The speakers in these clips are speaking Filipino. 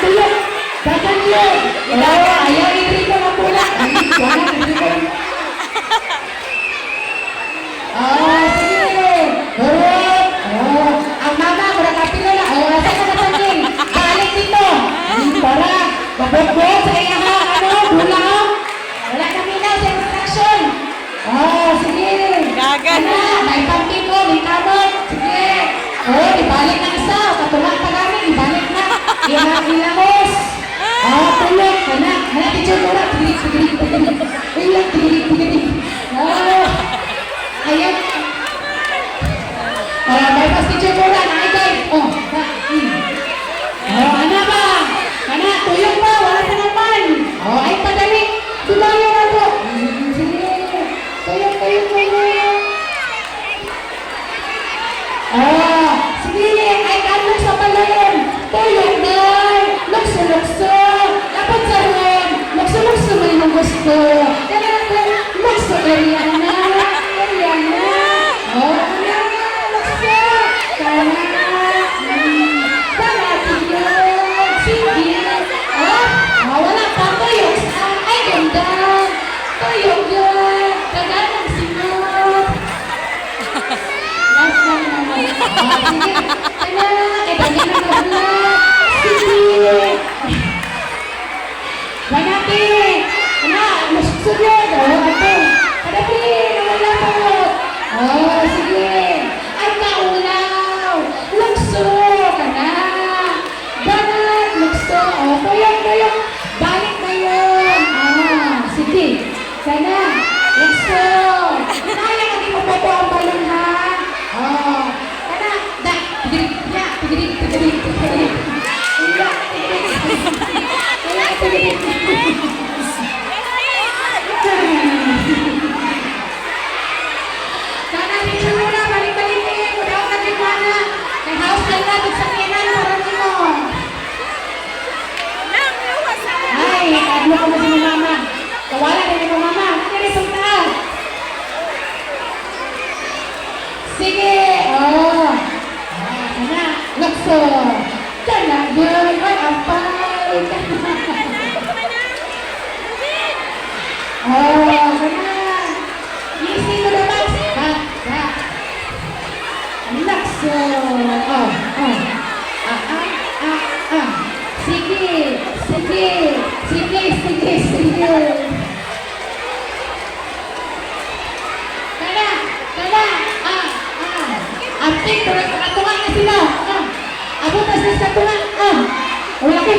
Tatuyok! Tatuyok! Ilaga! Ayaw, i-drink ko ng pula! Oh, sige! Hurot! Oh, ah, ang mama, mura ka pinula! Oh, asa ka natanggin? Balik dito! Para, mabot-bot sa kanya ano, ka! Ano? Bula ka! Wala na minaw sa instruction! Oh, sige! Gagan! Ano? May pampi ko, may kamot! Sige! Oh, ibalik ng isa! Katulang pa Anak, hilamos! Oh, tulog! Anak, anak, teacher, tulog! Tulog, tulog, tulog! Tulog, tulog, tulog! Sana. Let's go. Kaya ka din mapopo ang balon ha. Oh. Sana. Da. Pigirig. Ya. Pigirig. Pigirig. Pigirig. Ya. Pigirig. Sana ni Chula balik-balik eh. Kudaw ka din mana. Kay house lang na. Sige! Oo. Oh. Ah, Anak, lakso. Tanak, girl, ay, apa.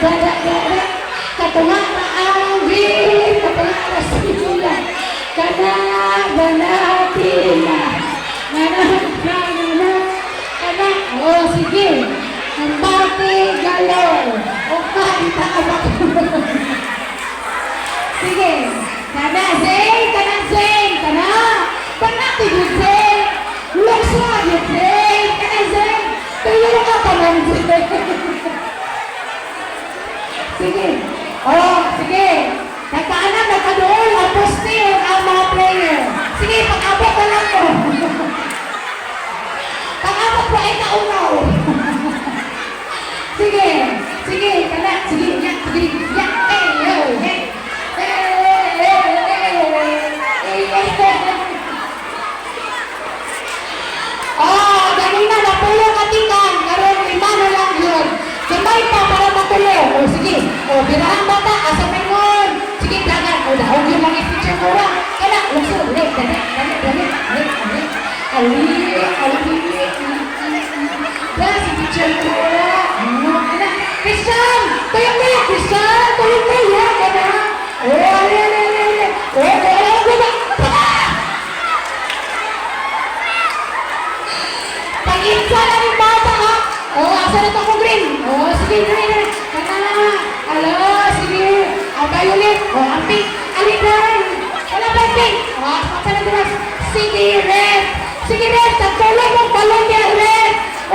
gara-gara katunga na angin katunga na sila kana banatila nanahagkanana kana oh, sige ang bate galaw o kahita abak sige kana zeng kana zeng kana panati zeng luksa zeng kana zeng tuyo ka pa ng Sige. Oh, sige. Nagkaanap, nagkadoon, nagpusti ang mga player. Pag-insa na rin bata, ha? O, asa na to ko green? O, sige, green, green. Kana, alo, sige. Ang violet, o, ang pink. Alin rin. Wala ba yung pink? O, asa na dimas? Sige, red. Sige, red. Tagtulog mong balon niya, red. O,